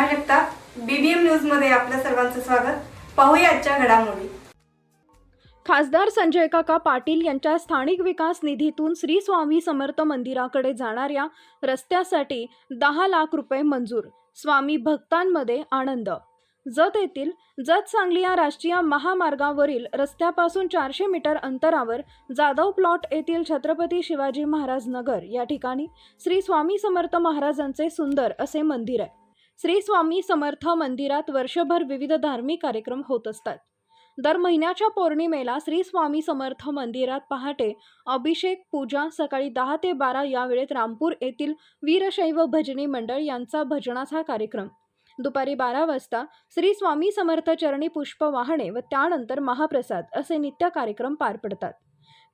Neha Jagtap BBM न्यूजमध्ये आपल्या सर्वांचं स्वागत. पाहूया आजच्या घडामोडी. खासदार संजय काका पाटील यांच्या स्थानिक विकास निधीतून श्री स्वामी समर्थ मंदिराकडे जाणाऱ्या रस्त्यासाठी दहा लाख रुपये मंजूर स्वामी भक्तांमध्ये आनंद. जत येथील जत सांगली या राष्ट्रीय महामार्गावरील रस्त्यापासून चारशे मीटर अंतरावर जाधव प्लॉट येथील छत्रपती शिवाजी महाराज नगर या ठिकाणी श्री स्वामी समर्थ महाराजांचे सुंदर असे मंदिर आहे. श्री स्वामी समर्थ मंदिरात वर्षभर विविध धार्मिक कार्यक्रम होत असतात. दर महिन्याच्या पौर्णिमेला श्री स्वामी समर्थ मंदिरात पहाटे अभिषेक पूजा सकाळी दहा ते बारा या वेळेत रामपूर येथील वीरशैव भजनी मंडळ यांचा भजनाचा कार्यक्रम. दुपारी बारा वाजता श्री स्वामी समर्थ चरणी पुष्प वाहणे व त्यानंतर महाप्रसाद असे नित्य कार्यक्रम पार पडतात.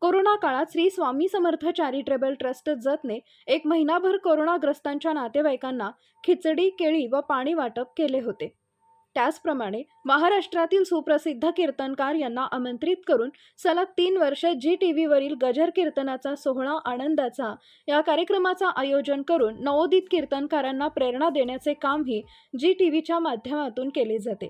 कोरोना काळात श्री स्वामी समर्थ चॅरिटेबल ट्रस्ट जतने एक महिनाभर कोरोनाग्रस्तांच्या नातेवाईकांना खिचडी केळी व पाणी वाटप केले होते. त्याचप्रमाणे महाराष्ट्रातील सुप्रसिद्ध कीर्तनकार यांना आमंत्रित करून सलग तीन वर्ष जी टी व्हीवरील गजर कीर्तनाचा सोहळा आनंदाचा या कार्यक्रमाचा आयोजन करून नवोदित कीर्तनकारांना प्रेरणा देण्याचे कामही जी टी व्हीच्या माध्यमातून केले जाते.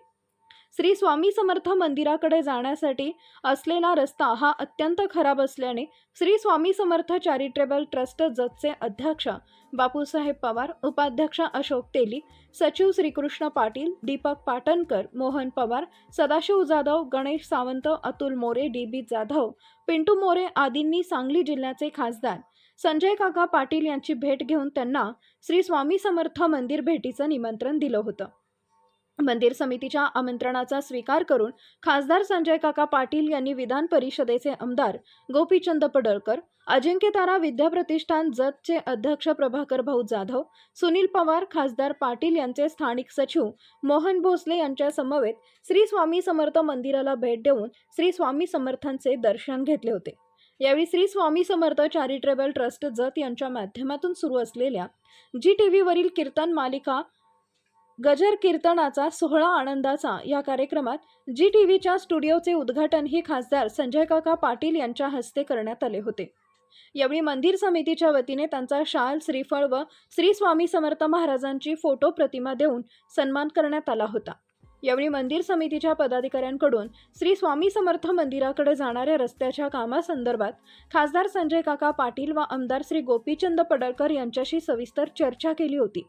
श्री स्वामी समर्थ मंदिराकडे जाण्यासाठी असलेला रस्ता हा अत्यंत खराब असल्याने श्री स्वामी समर्थ चॅरिटेबल ट्रस्ट जतचे अध्यक्ष बापूसाहेब पवार उपाध्यक्ष अशोक तेली सचिव श्रीकृष्ण पाटील दीपक पाटणकर मोहन पवार सदाशिव जाधव गणेश सावंत अतुल मोरे डी बी जाधव पिंटू मोरे आदींनी सांगली जिल्ह्याचे खासदार. संजय काका पाटील यांची भेट घेऊन त्यांना श्री स्वामी समर्थ मंदिर भेटीचं निमंत्रण दिलं होतं. मंदिर समितीच्या आमंत्रणाचा स्वीकार करून खासदार संजय काका पाटील यांनी विधान परिषदेचे आमदार गोपीचंद पडळकर अजिंक्यतारा विद्याप्रतिष्ठान जतचे अध्यक्ष प्रभाकर भाऊ जाधव सुनील पवार खासदार पाटील यांचे स्थानिक सचिव मोहन भोसले यांच्या समवेत श्री स्वामी समर्थ मंदिराला भेट देऊन श्री स्वामी समर्थांचे दर्शन घेतले होते. यावेळी श्री स्वामी समर्थ चॅरिटेबल ट्रस्ट जत यांच्या माध्यमातून सुरू असलेल्या जी टी व्हीवरील कीर्तन मालिका गजर कीर्तनाचा सोहळा आनंदाचा या कार्यक्रमात जी टी व्हीच्या स्टुडिओचे उद्घाटनही खासदार संजय काका पाटील यांच्या हस्ते करण्यात आले होते. यावेळी मंदिर समितीच्या वतीने त्यांचा शाल श्रीफळ व श्री स्वामी समर्थ महाराजांची फोटो प्रतिमा देऊन सन्मान करण्यात आला होता. यावेळी मंदिर समितीच्या पदाधिकाऱ्यांकडून श्री स्वामी समर्थ मंदिराकडे जाणाऱ्या रस्त्याच्या कामासंदर्भात खासदार संजय काका पाटील व आमदार श्री गोपीचंद पडळकर यांच्याशी सविस्तर चर्चा केली होती.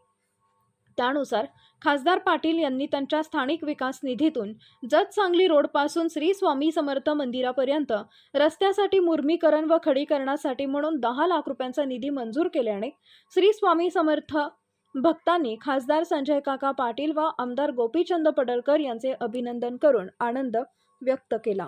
त्यानुसार खासदार पाटील यांनी त्यांच्या स्थानिक विकास निधीतून जत सांगली रोडपासून श्री स्वामी समर्थ मंदिरापर्यंत रस्त्यासाठी मुर्मीकरण व खडीकरणासाठी म्हणून दहा लाख रुपयांचा निधी मंजूर केल्याने श्री स्वामी समर्थ भक्तांनी खासदार संजय काका पाटील व आमदार गोपीचंद पडळकर यांचे अभिनंदन करून आनंद व्यक्त केला.